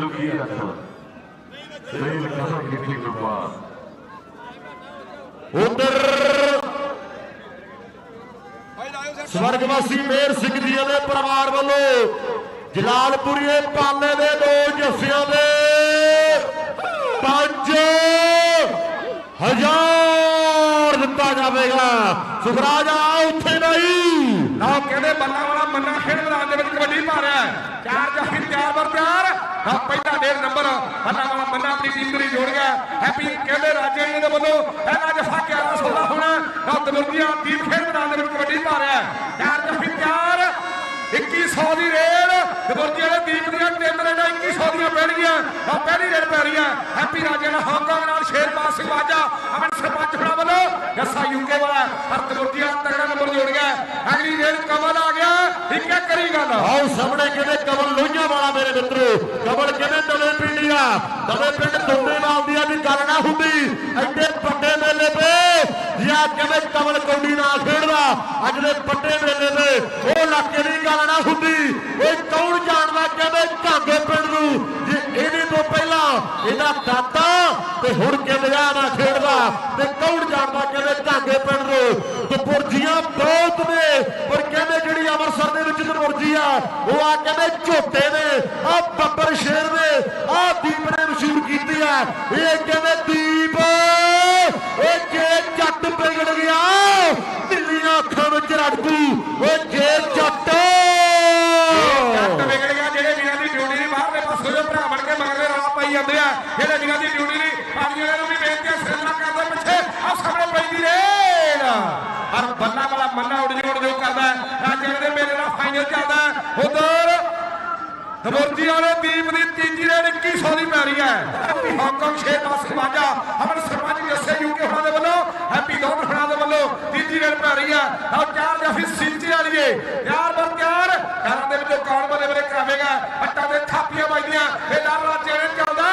ਲੁਕੀ ਆ ਨਹੀਂ ਲੱਗਾ ਕਿਤੇ ਗੁਰਬਾ ਉਧਰ ਸਵਰਗਵਾਸੀ ਮੇਰ ਸਿੰਘ ਜੀ ਦੇ ਪਰਿਵਾਰ ਵੱਲੋਂ ਜਲਾਲਪੁਰੀਏ ਪਾਲੇ ਦੇ ਦੋ ਜੱਸਿਆਂ ਦੇ 5000 ਦਿੱਤਾ ਜਾਵੇਗਾ। ਸੁਖਰਾਜ ਆ ਉੱਥੇ ਨਹੀਂ। ਨਾ ਕਹਿੰਦੇ ਬੱਲਾ ਵਾਲਾ ਮੰਨਾ ਖੇਡ ਮੈਦਾਨ ਦੇ ਵਿੱਚ ਕਬੱਡੀ ਪਾ ਰਿਹਾ ਹੈ। ਚਾਰ ਜਾਫੀ ਤਿਆਰ ਬਰ ਤਿਆਰ। ਨਾ ਪਹਿਲਾ ਡੇਢ ਨੰਬਰ ਬੱਲਾ ਵਾਲਾ ਮੰਨਾ ਆਪਣੀ ਟੀਮ ਦੇ ਜੋੜ ਗਿਆ। ਹੈਪੀ ਕਹਿੰਦੇ ਰਾਜੇ ਜੀ ਦੇ ਵੱਲੋਂ ਪਹਿਲਾ ਜਫਾ 11 16 ਹੋਣਾ ਨਾ ਦਮੁਰਗੀਆਂ ਟੀਮ ਖੇਡ ਮੈਦਾਨ ਦੇ ਵਿੱਚ ਕਬੱਡੀ ਪਾ ਰਿਹਾ ਚਾਰ ਜਾਫੀ ਤਿਆਰ। 2100 ਦੀ ਰੇਡ ਦਮੁਰਗੀ ਵਾਲੇ ਦੀਪ ਦੀਆਂ ਤਿੰਨ ਰੇਡਾਂ 2100 ਦੀਆਂ ਪੈਣਗੀਆਂ ਆ ਪਹਿਲੀ ਰੇਡ ਪੈ ਰਹੀ ਹੈ। ਹੈਪੀ ਰਾਜੇ ਦਾ ਹਾਂਗਕਾਂਗ ਨਾਲ ਸ਼ੇਰਪਾਲ ਸਿੰਘ ਵਾਜਾ ਅਮਨ ਸਰਪੰਚ ਹੋਣਾ ਵੱਲੋਂ, ਜੱਸਾ ਯੂਕੇ ਵਾਲਾ, ਪਰ ਦਮੁਰਗੀਆਂ ਤਗੜਾ ਨੰਬਰ ਜੋੜ ਗਿਆ। ਅਗਲੀ ਹੈ ਗੱਲ ਆਓ ਸਾਹਮਣੇ ਕਹਿੰਦੇ ਕਮਲ ਲੋਹੀਆਂ ਵਾਲਾ ਮੇਰੇ ਮਿੱਤਰੋ? ਕਮਲ ਕਹਿੰਦੇ ਨਵੇਂ ਪਿੰਡੀਆ ਨਵੇਂ ਪਿੰਡ ਦੁੰਦੇ ਦੀ ਵੀ ਗੱਲ ਨਾ ਹੁੰਦੀ। ਐਡੇ ਵੱਡੇ ਮੇਲੇ ਤੇ ਜਾਂ ਕਹਿੰਦੇ ਕਮਲ ਕੌਡੀ ਨਾਲ ਖੇਡਦਾ? ਅੱਜ ਦੇ ਵੱਡੇ ਮੇਲੇ ਤੇ ਉਹ ਇਲਾਕੇ ਦੀ ਗੱਲ ਨਾ ਹੁੰਦੀ। ਇਹ ਕੌਣ ਜਾਣਦਾ ਕਹਿੰਦੇ ਝਾਂਗੇ ਪਿੰਡ ਨੂੰ? ਜੇ ਇਹਦੇ ਤੋਂ ਪਹਿਲਾਂ ਇਹਦਾ ਦਾਦਾ ਤੇ ਹੁਣ ਕਿੰਦਿਆ ਨਾ ਖੇਡਦਾ? ਤੇ ਕੌਣ ਜਾਣਦਾ ਕਹਿੰਦੇ ਝਾਂਗੇ ਪਿੰਡ ਨੂੰ? ਤੇ ਪੁਰਜੀਆਂ ਬਹੁਤ ਨੇ, ਪਰ ਕਹਿੰਦੇ ਜਿਹੜੀ ਅੰਮ੍ਰਿਤਸਰ ਦੇ ਵਿੱਚ ਦੁਪੁਰਜੀ ਆ ਉਹ ਆ ਕਹਿੰਦੇ ਝੋਟੇ ਨੇ ਆ ਬੱਬਰ ਸ਼ੇਰ ਨੇ ਆ ਦੀਪ ਨੇ ਮਸ਼ਹੂਰ ਕੀਤੀ ਆ। ਇਹ ਕਹਿੰਦੇ ਦੀਪ ਇਹ ਜੇ ਜੱਟ ਵਿਗੜ ਗਿਆ ਦਿੱਲੀਆਂ ਅੱਖਾਂ ਵਿੱਚ ਰੜਕੂ ਉਹ ਜੇ ਜੱਟ ਜੱਟ ਵਿਗੜ ਗਿਆ ਜਿਹੜੇ ਵੀਰਾਂ ਦੀ ਡਿਊਟੀ ਨਹੀਂ ਬਾਹਰਲੇ ਪਾਸੇ ਦੇ ਭਰਾ ਬਣ ਕੇ ਮਗਰਲੇ ਰੌਲਾ ਪਾਈ ਜਾਂਦੇ ਆ ਜਿਹੜੇ ਵੀਰਾਂ ਦੀ ਡਿਊਟੀ ਨਹੀਂ ਪਾਣੀਆਂ ਨੂੰ ਵੀ ਬੇਨਤੀ ਆ ਸਿਰਨਾ ਕਰਦੇ ਪਿੱਛੇ ਆ ਸਾਹਮਣੇ ਪੈਂਦੀ ਰੇਡ ਹਰ ਬੱਲਾ ਵਾਲਾ ਮੰਨਾ ਉੜ ਜੋੜ ਜੋ ਕਰਦਾ ਰਾਜੇ ਦੇ ਮੇਲੇ ਦਾ ਫਾਈਨਲ ਚੱਲਦਾ ਉਧਰ ਦਮੋਰਜੀ ਵਾਲੇ ਦੀਪ ਦੀ ਤੀਜੀ ਰੇਡ 2100 ਦੀ ਪੈ ਰਹੀ ਹੈ ਹਾਂਗਕਾਂਗ ਸ਼ੇਰ ਪਾਸ ਵਾਜਾ ਅਮਰ ਸਰਪੰਚ ਜੱਸੇ ਯੂਕੇ ਹੋਣਾ ਦੇ ਵੱਲੋਂ, ਹੈਪੀ ਦੌੜ ਹੋਣਾ ਦੇ ਵੱਲੋਂ ਤੀਜੀ ਰੇਡ ਪੈ ਰਹੀ ਹੈ। ਆਹ ਚਾਰ ਜਾਫੀ ਸਿੰਚੀ ਵਾਲੀਏ। ਯਾਰ ਬਰ ਤਿਆਰ। ਘਰਾਂ ਦੇ ਵਿੱਚੋਂ ਕੌਣ ਬਲੇ ਬਲੇ ਕਰਾਵੇਗਾ ਹੱਟਾਂ ਦੇ ਥਾਪੀਆਂ ਵੱਜਦੀਆਂ। ਇਹ ਡਰ ਰਾਜੇ ਨੇ ਚੱਲਦਾ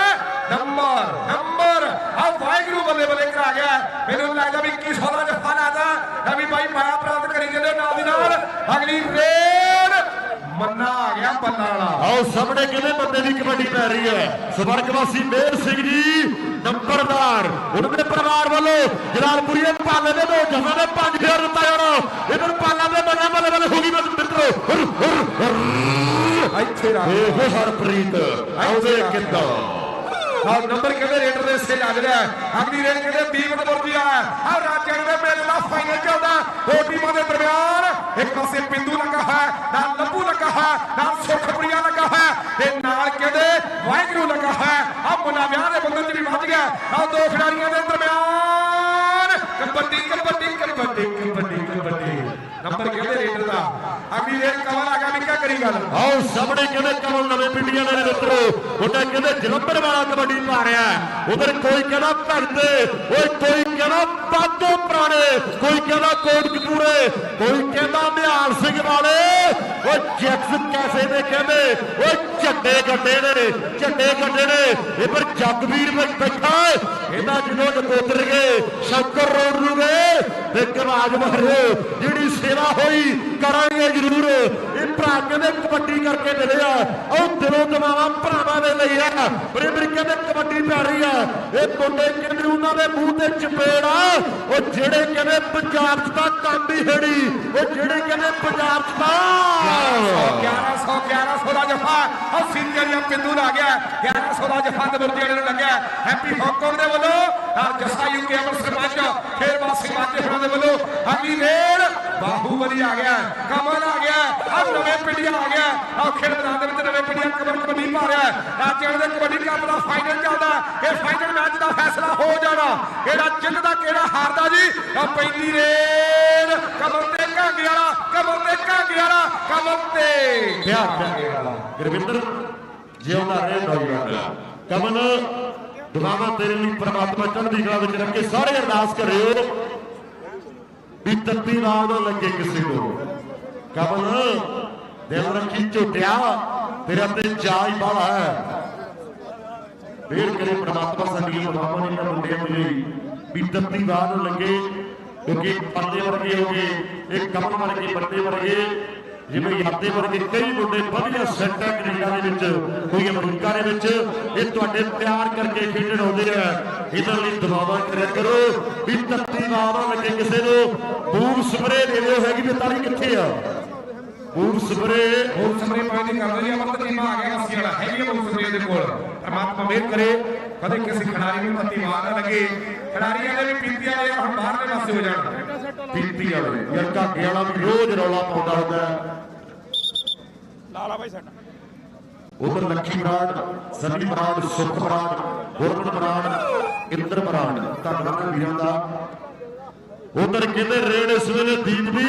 ਨੰਬਰ ਨੰਬਰ। ਆ ਵਾਹਿਗੁਰੂ ਬੱਲੇ ਬੱਲੇ ਕਰਾ ਗਿਆ। ਮੈਨੂੰ ਲੱਗਦਾ ਵੀ 2100 ਦਾ ਜਫਾ ਲਾਦਾ ਨਵੀਂ ਬਾਈ ਮਾਇਆ ਪ੍ਰਾਪਤ ਕਰੀ ਜਾਂਦੇ ਨਾਲ ਦੀ ਨਾਲ। ਅਗਲੀ ਰੇਡ ਮੰਨਾ ਆ ਗਿਆ ਬੱਲਾ ਵਾਲਾ। ਆਓ ਸਾਹਮਣੇ ਕਿਹਦੇ ਬੰਦੇ ਦੀ ਕਬੱਡੀ ਪੈ ਰਹੀ ਹੈ? ਸਵਰਗਵਾਸੀ ਮੇਰ ਸਿੰਘ ਜੀ ਨੰਬਰਦਾਰ। ਉਹਨਾਂ ਦੇ ਪਰਿਵਾਰ ਵੱਲੋਂ ਜਲਾਲਪੁਰੀਏ ਪਾਲੇ ਦੇ ਦੋ ਜਮਾਂ ਦੇ 5000 ਦਿੱਤਾ ਜਾਣਾ ਇਧਰ ਪਾਲਾ ਦੇ ਬੰਨਾਂ ਬੱਲੇ ਬੱਲੇ ਹੋ ਗਈ ਮਿੱਤਰੋ। ਹੁਰ, ਹੁਰ, ਹੁਰ। ਇੱਥੇ ਰੱਖ। ਇਹ ਹਰਪ੍ਰੀਤ ਆਉਦੇ ਕਿੱਦਾਂ? ਹਾਂ ਨੰਬਰ ਕਹਿੰਦੇ ਰੇਡਰ ਦੇ ਹਿੱਸੇ ਲੱਗ ਰਿਹਾ ਹੈ। ਅਗਲੀ ਰੇਡ ਕਹਿੰਦੇ ਦੀਪ ਨੰਬਰ ਦੀ ਆ ਆ ਰਾਜਾ ਦੇ ਮੇਲੇ ਦਾ ਫਾਈਨਲ ਚੱਲਦਾ ਦੋ ਟੀਮਾਂ ਦੇ ਦਰਮਿਆਨ ਇੱਕ ਪਾਸੇ ਪਿੰਦੂ ਲੱਗਾ ਹੈ, ਨਾਲ ਲੱਭੂ ਲੱਗਾ ਹੈ, ਨਾਲ ਸੁਖਪ੍ਰਿਆ ਲੱਗਾ ਹੈ, ਤੇ ਨਾਲ ਕਹਿੰਦੇ ਵਾਹਿਗੁਰੂ ਲੱਗਾ ਹੈ। ਆ ਮੁੰਡਾ ਵਿਆਹ ਦੇ ਬੰਧਨ ਚ ਵੀ ਵੱਜ ਗਿਆ ਆ ਦੋ ਖਿਡਾਰੀਆਂ ਦੇ ਦਰਮਿਆਨ। ਕਬੱਡੀ ਕਬੱਡੀ ਕਬੱਡੀ ਕਬੱਡੀ ਕਬੱਡੀ। ਨੰਬਰ ਕਹਿੰਦੇ ਰੇਡਰ ਦਾ? ਅਗਲੀ ਰੇਡ ਕਵਰ ਆ ਗਿਆ, ਨਿੱਕਾ ਕਰੀ ਗੱਲ। ਆਓ, ਸਾਹਮਣੇ ਕਹਿੰਦੇ ਕਮਲ, ਨਵੇਂ ਪਿੰਡੀਆਂ ਦੇ ਮਿੱਤਰੋ? ਉਹਦਾ ਕਹਿੰਦੇ ਜਲੰਧਰ ਵਾਲਾ ਕਬੱਡੀ ਪਾ ਰਿਹਾ ਉਧਰ ਕੋਈ ਕਹਿੰਦਾ ਭਗਤੇ ਓਏ ਕੋਈ ਬਾਦੋਂ ਪੁਰਾਣੇ। ਕੋਈ ਕਹਿੰਦਾ ਕੋਟਕਪੂਰੇ ਕੋਈ ਕਹਿੰਦਾ ਨਿਹਾਲ ਸਿੰਘ ਵਾਲੇ। ਓ ਜੈਕਸ ਕੈਫੇ ਦੇ ਕਹਿੰਦੇ ਓ ਝੱਡੇ ਗੱਡੇ ਨੇ, ਝੱਡੇ ਗੱਡੇ ਨੇ। ਇਹ ਪਰ ਜਗਵੀਰ ਵਿੱਚ ਬੈਠਾ ਇਹਦਾ ਜਦੋਂ ਨਕੋਦਰ ਗਏ, ਸ਼ੰਕਰ ਰੋਡ ਨੂੰ ਗਏ। ਤੇ ਕਵਾਜ ਮਾਰਿਓ ਜਿਹੜੀ ਸੇਵਾ ਹੋਈ, ਕਰਾਂਗੇ ਜ਼ਰੂਰ। ਕਹਿੰਦੇ ਕਬੱਡੀ ਕਰਕੇ ਮਿਲੇ ਆ। ਉਹ ਦਿਲੋਂ ਦਵਾਵਾਂ ਭਰਾਵਾਂ ਦੇ ਲਈ ਆ। ਬਰੇ ਬਰੇ ਕਹਿੰਦੇ ਕਬੱਡੀ ਪੈ ਆ। ਇਹ ਮੁੰਡੇ ਕਹਿੰਦੇ ਉਹਨਾਂ ਦੇ ਮੂੰਹ ਤੇ ਚਪੇੜ ਆ? ਉਹ ਜਿਹੜੇ ਕਹਿੰਦੇ ਪੰਜਾਬ 'ਚ ਤਾਂ ਕੰਮ ਹੀ ਹੈੜੀ ਉਹ ਜਿਹੜੇ ਕਹਿੰਦੇ ਪੰਜਾਬ 'ਚ ਤਾਂ 1100 1100 ਦਾ ਜਫਾ। ਉਹ ਸੀਨੀਅਰ ਪਿੰਦੂ ਦਾ ਗਿਆ। 1100 ਦਾ ਜਫਾ ਤੇ ਵਾਲੇ ਨੂੰ ਲੱਗਿਆ। ਹੈਪੀ ਹਾਂਗਕਾਂਗ ਦੇ ਵੱਲੋਂ ਆ ਯੂਕੇ ਅਮਰ ਸਰਪੰਚ ਖੇਰਵਾਸ ਸਿੰਘ ਮਾਤੇ ਦੇ ਵੱਲੋਂ। ਅਗਲੀ ਰੇਡ। ਬਾਹੂਬਲੀ ਆ ਗਿਆ, ਕਮਲ ਆ ਗਿਆ ਆ ਨਵੇਂ ਪਿੰਡੀਆਂ ਆ ਗਿਆ ਆ ਖੇਡ ਮੈਦਾਨ ਦੇ ਵਿੱਚ ਨਵੇਂ ਪਿੰਡੀਆਂ ਕਬਰ ਕਬੱਡੀ ਪਾ ਰਿਹਾ ਰਾਜਿਆਂ ਦੇ ਕਬੱਡੀ ਕੱਪ ਦਾ ਫਾਈਨਲ ਚੱਲਦਾ ਇਹ ਫਾਈਨਲ ਮੈਚ ਦਾ ਫੈਸਲਾ ਹੋ ਜਾਣਾ। ਕਿਹੜਾ ਜਿੱਤਦਾ ਕਿਹੜਾ ਹਾਰਦਾ ਜੀ? ਆ ਪਹਿਲੀ ਰੇਡ ਕਮਲ ਤੇ ਕਾਂਗੇ ਵਾਲਾ, ਕਮਲ ਤੇ ਕਾਂਗੇ ਵਾਲਾ, ਕਮਲ ਤੇ ਪਿਆਰ ਪਿਆਰ ਗੁਰਵਿੰਦਰ ਜਿਉਂਦਾ ਰਹੇ ਨੌਜਵਾਨ ਕਮਲ ਦੁਆਵਾਂ ਤੇਰੇ ਲਈ ਪ੍ਰਮਾਤਮਾ ਚੜ੍ਹਦੀ ਕਲਾ ਵਿੱਚ ਰੱਖੇ ਸਾਰੇ ਅਰਦਾਸ ਕਰਿਓ। ਵੀ ਤੱਤੀ ਨਾਲ ਨਾ ਲੱਗੇ ਕਿਸੇ ਨੂੰ ਕਮਲ, ਦਿਲ ਰੱਖੀ ਝੋਟਿਆ, ਤੇਰਾ ਤੇ ਜਾਜ ਬਾਲਾ ਹੈ। ਫੇਰ ਕਰੇ ਪ੍ਰਮਾਤਮਾ ਸਾਡੀਆਂ ਦੁਆਵਾਂ ਨੇ ਇਹਨਾਂ ਮੁੰਡਿਆਂ ਦੇ ਲਈ ਵੀ ਤੱਤੀ ਨਾਲ ਲੱਗੇ, ਕਿਉਂਕਿ ਪਰਦੇ ਵਰਗੇ ਹੋ ਗਏ, ਇਹ ਕਮਲ ਵਰਗੇ ਪਰਦੇ ਵਰਗੇ। ਜਿਵੇਂ ਯਾਦੇ ਵਰਗੇ ਕਈ ਮੁੰਡੇ ਵਧੀਆ ਸੈੱਟ ਹੈ ਕੈਨੇਡਾ ਦੇ ਵਿੱਚ, ਕੋਈ ਅਮਰੀਕਾ ਦੇ ਵਿੱਚ। ਇਹ ਤੁਹਾਡੇ ਪਿਆਰ ਕਰਕੇ ਖੇਡਣ ਆਉਂਦੇ ਆ। ਇਹਨਾਂ ਲਈ ਦਬਾਵਾ ਕਰਿਆ ਕਰੋ ਵੀ ਤੱਤੀ ਮਾਵਾ ਲੱਗੇ ਕਿਸੇ ਨੂੰ। ਬੂਮ ਸਪਰੇ ਦੇ ਦਿਓ, ਹੈਗੀ ਵੀ ਤਾਲੀ ਕਿੱਥੇ ਆ? ਬੂਮ ਸਪਰੇ ਹੋਰ ਸਮਰੇ ਪਾਣੀ ਦੀ ਕਰਦੇ ਜੀ ਅਮਰਤ ਟੀਮਾਂ ਆ ਗਿਆ ਮਸੀ ਵਾਲਾ, ਹੈਗੀ ਬਹੁਤ ਸਮਰੇ ਦੇ ਕੋਲ। ਪਰਮਾਤਮਾ ਮਿਹਰ ਕਰੇ, ਕਦੇ ਕਿਸੇ ਖਿਡਾਰੀ ਨੂੰ ਪੱਤੀ ਮਾਰ ਨਾ ਲੱਗੇ। ਖਿਡਾਰੀਆਂ ਦੇ ਵੀ ਪੀਤੀ ਵਾਲੇ ਹੁਣ ਬਾਹਰਲੇ ਪਾਸੇ ਹੋ ਜਾਣ। ਪੀਤੀ ਵਾਲੇ ਯਾਰ ਘਾਗੇ ਵਾਲਾ ਵੀ ਰੋਜ਼ ਰੌਲਾ ਪਾਉਂਦਾ ਹੁੰਦਾ ਹੈ। ਲਾਲਾ ਬਾਈ ਸਾਡਾ ਉਧਰ ਲੱਖੀ ਬਰਾੜ ਸੰਨੀ ਬਰਾੜ ਸੁਖ ਬਰਾੜ ਗੁਰਮਨ ਬਰਾੜ ਇੰਦਰ ਬਰਾੜ ਧੰਨਵਾਦ ਵੀਰਾਂ ਦਾ ਉਧਰ ਕਹਿੰਦੇ ਰੇਡ ਇਸ ਵੇਲੇ ਦੀਪ ਦੀ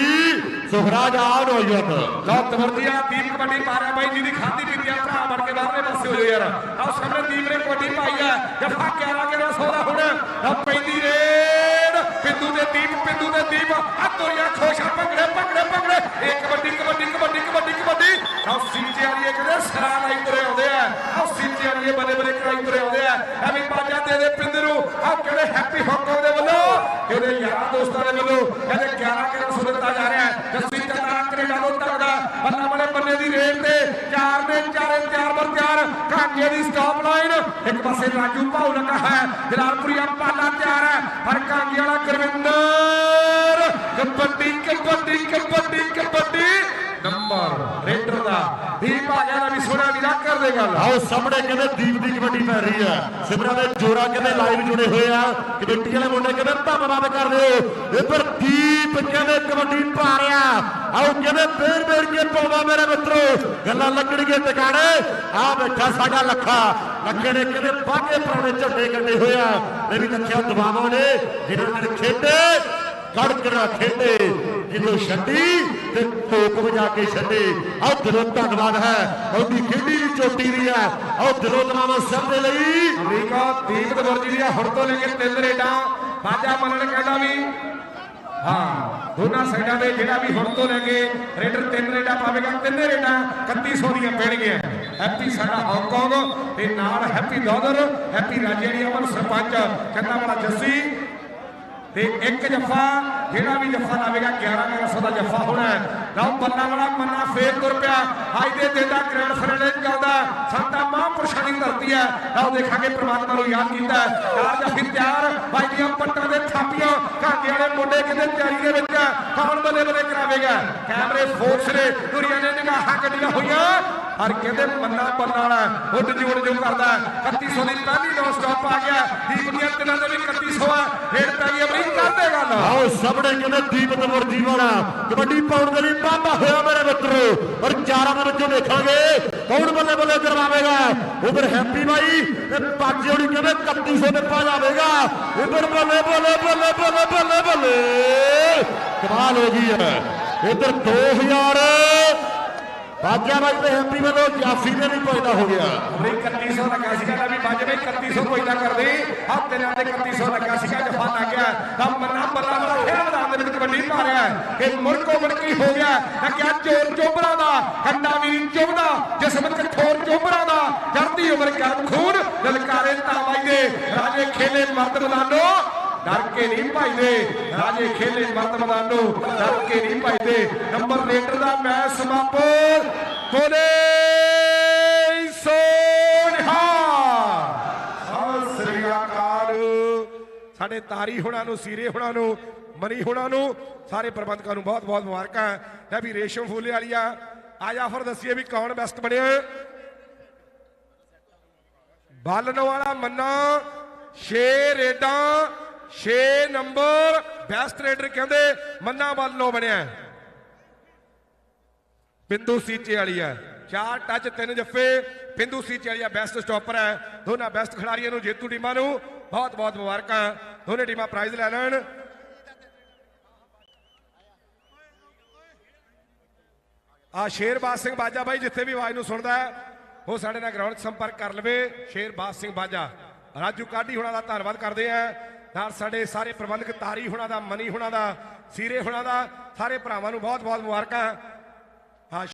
ਸੁਖਰਾਜ ਆਉਣ ਹੋ ਜਾਂਦਾ ਲਓ ਤਵਰਦੀਆ ਦੀਪ ਕਬੱਡੀ ਪਾ ਰਿਹਾ ਬਾਈ ਜੀ ਦੀ ਖਾਦੀ ਪੀਤੀ ਆ ਭਰਾ ਬਣ ਕੇ ਬਾਹਰਲੇ ਪਾਸੇ ਹੋ ਯਾਰ। ਆਹ ਸਾਹਮਣੇ ਦੀਪ ਨੇ ਕਬੱਡੀ ਪਾਈ ਆ ਜਫਾ 11 11 16 ਹੁਣ? ਆ ਪੈਂਦੀ ਦੇ ਦੀਪ ਪਿੰਦੂ ਦੇ ਦੀਪ। ਆ ਤੋਰੀਆਂ ਖੋਸ਼ਾ ਭੰਗੜੇ ਭੰਗੜੇ ਭੰਗੜੇ। ਇਹ ਕਬੱਡੀ ਕਬੱਡੀ ਕਬੱਡੀ ਕਬੱਡੀ ਕਬੱਡੀ। ਆ ਸੀਜੇ ਵਾਲੀਏ ਕਹਿੰਦੇ ਸਰਾ ਲਾਈ ਤੁਰੇ ਆਉਂਦੇ ਆ। ਆ ਸੀਜੇ ਵਾਲੀਏ ਬੱਲੇ ਬੱਲੇ ਕਰਾਈ ਤੁਰੇ ਆਉਂਦੇ ਆ। ਐਵੇਂ ਬਾਜਾ ਦੇ ਦੇ ਪਿੰਦ ਨੂੰ। ਆ ਕਿਹੜੇ ਹੈਪੀ ਹੌਕਾਂ ਦੇ ਵੱਲੋਂ? ਇਹਦੇ ਯਾਰਾਂ ਦੋਸਤਾਂ ਦੇ ਵੱਲੋਂ। ਕਹਿੰਦੇ 11 11 ਸੌ ਦਿੱਤਾ ਜਾ ਰਿਹਾ ਜੱਸੀ ਚੱਕਰਾ ਕੈਨੇਡਾ ਤੋਂ ਤਗੜਾ ਬੰਨਾ ਬਣੇ ਬੰਨੇ ਦੀ ਰੇਡ ਤੇ ਚਾਰ ਨੇ, ਚਾਰੇ ਤਿਆਰ ਬਰ ਤਿਆਰ ਕਾਂਗੇ ਦੀ ਸਟਾਪ ਲਾਈਨ ਇੱਕ ਪਾਸੇ ਰਾਜੂ ਭਾਉ ਲੱਗਾ ਹੈ ਜਲਾਲਪੁਰੀਆ ਪਾਲਾ ਤਿਆਰ ਹੈ। ਪਰ ਕਾਂਗੇ ਵਾਲਾ ਗੁਰਵਿੰਦਰ। ਕਬੱਡੀ ਕਬੱਡੀ ਕਬੱਡੀ ਕਬੱਡੀ। ਨੰਬਰ ਰੇਡਰ ਦਾ। ਦੀਪ ਆ ਗਿਆ ਵੀ ਸੋਨਾ ਵੀਰਾ ਕਰ ਦੇ ਗੱਲ ਆਓ, ਸਾਹਮਣੇ ਕਹਿੰਦੇ ਦੀਪ ਦੀ ਕਬੱਡੀ ਪੈ ਰਹੀ ਹੈ। ਸਿਮਰਾ ਦੇ ਜੋਰਾ ਕਹਿੰਦੇ ਲਾਈਵ ਜੁੜੇ ਹੋਏ ਆ। ਕਬੱਡੀ ਵਾਲੇ ਮੁੰਡੇ ਕਹਿੰਦੇ ਧੰਨਵਾਦ ਕਰਦੇ ਹੋ। ਇੱਧਰ ਦੀਪ ਕਹਿੰਦੇ ਕਬੱਡੀ ਪਾ ਰਿਹਾ ਆਓ ਕਹਿੰਦੇ ਫੇਰ ਫੇਰ ਕੇ ਪਾਉਂਦਾ ਮੇਰੇ ਮਿੱਤਰੋ? ਗੱਲਾਂ ਲੱਗਣਗੇ ਟਿਕਾਣੇ। ਆ ਬੈਠਾ ਸਾਡਾ ਲੱਖਾ। ਲੱਖੇ ਨੇ ਕਹਿੰਦੇ ਬਾਗੇ ਪੁਰਾਣੇ ਝੰਡੇ ਕੱਢੇ ਹੋਏ ਇਹ ਵੀ ਲੱਖਿਆ ਦਬਾਵਾਂ ਨੇ। ਜਿਨ੍ਹਾਂ ਨੇ ਖੇਡੇ ਕੜਕੜਾ ਖੇਡੇ। ਜਦੋਂ ਛੱਡੀ ਤੇ ਧੋਕ ਵਜਾ ਕੇ ਛੱਡੇ। ਆਹ ਦਿਲੋਂ ਧੰਨਵਾਦ ਹੈ। ਉਹਦੀ ਖੇਡੀ ਦੀ ਚੋਟੀ ਦੀ ਹੈ। ਆਹ ਦਿਲੋਂ ਤਮਾਮ ਸਭ ਦੇ ਲਈ। ਅਮਰੀਕਾ ਦੀਪ ਦਵਰਜੀ ਦੀ ਹੁਣ ਤੋਂ ਲੈ ਕੇ ਤਿੰਨ ਰੇਡਾਂ। ਬਾਜਾ ਮੰਨਣ ਕਹਿੰਦਾ ਵੀ। ਹਾਂ, ਦੋਨਾਂ ਸਾਈਡਾਂ ਦੇ ਜਿਹੜਾ ਵੀ ਹੁਣ ਤੋਂ ਲੈ ਕੇ ਰੇਡਰ ਤਿੰਨ ਰੇਡਾਂ ਪਾਵੇਗਾ, ਤਿੰਨੇ ਰੇਡਾਂ 3100 ਦੀਆਂ ਪੈਣਗੀਆਂ। ਹੈਪੀ ਸਾਡਾ ਹਾਂਗਕਾਂਗ ਤੇ ਨਾਲ ਹੈਪੀ ਦੋਦਰ ਹੈਪੀ ਰਾਜੇੜੀ ਅਮਨ ਸਰਪੰਚ ਕਹਿੰਦਾ ਵਾਲਾ ਜੱਸੀ। ਤੇ ਇੱਕ ਜੱਫਾ, ਜਿਹੜਾ ਵੀ ਜੱਫਾ ਲਾਵੇਗਾ 1100 ਦਾ ਜੱਫਾ ਹੋਣਾ ਹੈ। ਲਓ ਬੰਨਾ ਵਾਲਾ ਮੰਨਾ ਫੇਰ ਤੁਰ ਪਿਆ। ਅੱਜ ਦੇ ਦਿਨ ਦਾ ਗ੍ਰੈਂਡ ਫਾਈਨਲ ਚੱਲਦਾ ਸੰਤਾ ਮਹਾਂਪੁਰਸ਼ਾਂ ਦੀ ਧਰਤੀ ਹੈ। ਲਓ, ਦੇਖਾਂਗੇ ਪ੍ਰਮਾਤਮਾ ਨੂੰ ਯਾਦ ਕੀਤਾ ਹੈ। ਜੱਫੀ ਤਿਆਰ, ਬਾਈ ਦੀਆਂ ਘਾਗੇ ਵਾਲੇ ਮੁੰਡੇ ਕਿਤੇ ਤਿਆਰੀ ਦੇ ਵਿੱਚ ਹੈ। ਕੌਣ ਬੱਲੇ ਬੱਲੇ ਕਰਾਵੇਗਾ ਕੈਮਰੇ ਫੋਕਸ ਨੇ, ਦੁਨੀਆ ਨੇ ਨਿਗਾਹਾਂ ਕੱਢੀਆਂ ਹੋਈਆਂ ਹਰ ਕਹਿੰਦੇ ਮੰਨਾ ਬੰਨਾ ਵਾਲਾ ਹੈ। ਉੱਡ ਜੋੜ ਜੋ ਕਰਦਾ ਹੈ। 3100 ਦੀ ਪਹਿਲੀ ਨੌ ਸਟਾਪ ਆ ਗਿਆ। ਦੀਪ ਦੀਆਂ ਤਿੰਨਾਂ ਦੇ ਵੀ 3100 ਆ। ਰੇਡ ਪੈ ਗਈ ਅਮਰੀਕ ਕਰਦੇ ਗੱਲ ਆਓ ਸਾਹਮਣੇ ਕਹਿੰਦੇ ਦੀਪ ਤਮਰਜੀ ਵਾਲਾ। ਕਬੱਡੀ ਪਾਉਣ ਦੇ ਲਈ ਬਾਬਾ ਹੋਇਆ ਮੇਰੇ ਮਿੱਤਰੋ। ਔਰ ਚਾਰਾਂ ਦੇ ਵਿੱਚੋਂ ਦੇਖਾਂਗੇ ਕੌਣ ਬੱਲੇ ਬੱਲੇ ਕਰਵਾਵੇਗਾ ਉਧਰ ਹੈਪੀ ਬਾਈ ਤੇ ਪੰਜ ਹੋਣੀ ਕਹਿੰਦੇ 3100 ਤੇ ਪਾ ਜਾਵੇਗਾ। ਉਧਰ ਬੱਲੇ ਬੱਲੇ ਬੱਲੇ ਬੱਲੇ ਬੱਲੇ ਬੱਲੇ। ਕਮਾਲ ਹੋ ਗਈ ਹੈ। ਉਧਰ 2000 ਬਾਜਾ ਬਾਈ ਹੈਪੀ ਵੱਲੋਂ ਜਾਫੀ ਦੇ ਨਹੀਂ ਪੈਦਾ ਹੋ ਗਿਆ। ਅਮਰੀਕ 3100 ਲੱਗਾ ਸੀਗਾ ਤਾਂ ਵੀ ਬਾਜੇ ਬਈ 3100 ਕੋਈ ਕਰਦੇ। ਹੱਥ ਨਾਲ ਦੇ 3100 ਲੱਗਾ ਸੀਗਾ ਜਫਾ ਲੱਗ ਗਿਆ। ਤਾਂ ਮੰਨਾ ਬੱਲਾ ਵਾਲਾ ਫਿਰ ਮੈਦਾਨ ਦੇ ਵਿੱਚ ਕਬੱਡੀ ਪਾ ਰਿਹਾ ਹੈ ਕਿ ਹੋ ਗਿਆ? ਲੱਗਿਆ ਚੋਰ ਚੋਬਰਾ ਦਾ? ਖੰਡਾ ਵੀ ਚੁਬਦਾ, ਜਿਸਮ ਕਠੋਰ ਚੋਬਰਾ ਦਾ। ਚੜ੍ਹਦੀ ਉਮਰ ਗਰਮ ਖੂਨ? ਲਲਕਾਰੇ ਤਾਵਾਈ ਰਾਜੇ ਖੇਲੇ ਮਰਦ ਮੈਦਾਨੋ ਡਰ ਕੇ ਨਹੀਂ ਭਾਈਦੇ ਰਾਜੇ ਖੇਲੇ ਮਰਦ ਮੈਦਾਨੋ, ਡਰ ਕੇ ਨਹੀਂ ਭਾਈਦੇ ਨੰਬਰ ਰੇਟਰ ਦਾ ਮੈਚ ਸਮਾਪਤ। ਬੋਲੇ ਸਾਡੇ ਤਾਰੀ ਹੁਣਾਂ ਨੂੰ, ਸੀਰੇ ਹੁਣਾਂ ਨੂੰ, ਮਨੀ ਹੋਣਾ ਨੂੰ, ਸਾਰੇ ਪ੍ਰਬੰਧਕਾਂ ਨੂੰ ਬਹੁਤ ਬਹੁਤ ਮੁਬਾਰਕਾਂ। ਲੈ ਵੀ ਰੇਸ਼ਮ ਫੂਲੇ ਵਾਲੀਆ ਆਜਾ ਫਿਰ ਦੱਸੀਏ ਵੀ ਕੌਣ ਬੈਸਟ ਬਣਿਆ ਬਾਲਣ ਵਾਲਾ ਮੰਨਾ 6 ਰੇਡਾਂ 6 ਨੰਬਰ ਬੈਸਟ ਰੇਡਰ ਕਹਿੰਦੇ ਮੰਨਾ ਵੱਲੋਂ ਬਣਿਆ ਹੈ। ਬਿੰਦੂ ਸੀਚੇ ਵਾਲੀ ਹੈ। ਚਾਰ ਟੱਚ ਤਿੰਨ ਜੱਫੇ। ਬਿੰਦੂ ਸੀਚੇ ਵਾਲੀ ਬੈਸਟ ਸਟਾਪਰ ਹੈ। ਦੋਨਾਂ ਬੈਸਟ ਖਿਡਾਰੀਆਂ ਨੂੰ, ਜੇਤੂ ਟੀਮਾਂ ਨੂੰ ਬਹੁਤ ਬਹੁਤ ਮੁਬਾਰਕਾਂ। ਦੋਨੇ ਟੀਮਾਂ ਪ੍ਰਾਈਜ਼ ਲੈ ਲੈਣ। ਆ ਸ਼ੇਰਬਾਜ਼ ਸਿੰਘ ਬਾਜਾ ਬਾਈ, ਜਿੱਥੇ ਵੀ ਆਵਾਜ਼ ਨੂੰ ਸੁਣਦਾ ਹੈ, ਉਹ ਸਾਡੇ ਨਾਲ ਗਰਾਊਂਡ ਸੰਪਰਕ ਕਰ ਲਵੇ। ਸ਼ੇਰਬਾਜ਼ ਸਿੰਘ ਬਾਜਾ, ਰਾਜੂ ਕਾਢੀ ਹੁਣਾਂ ਦਾ ਧੰਨਵਾਦ ਕਰਦੇ ਆ ਨਾਲ ਸਾਡੇ ਸਾਰੇ ਪ੍ਰਬੰਧਕ ਤਾਰੀ ਹੁਣਾਂ ਦਾ, ਮਨੀ ਹੁਣਾਂ ਦਾ, ਸੀਰੇ ਹੁਣਾਂ ਦਾ, ਸਾਰੇ ਭਰਾਵਾਂ ਨੂੰ ਬਹੁਤ ਬਹੁਤ ਮੁਬਾਰਕਾਂ।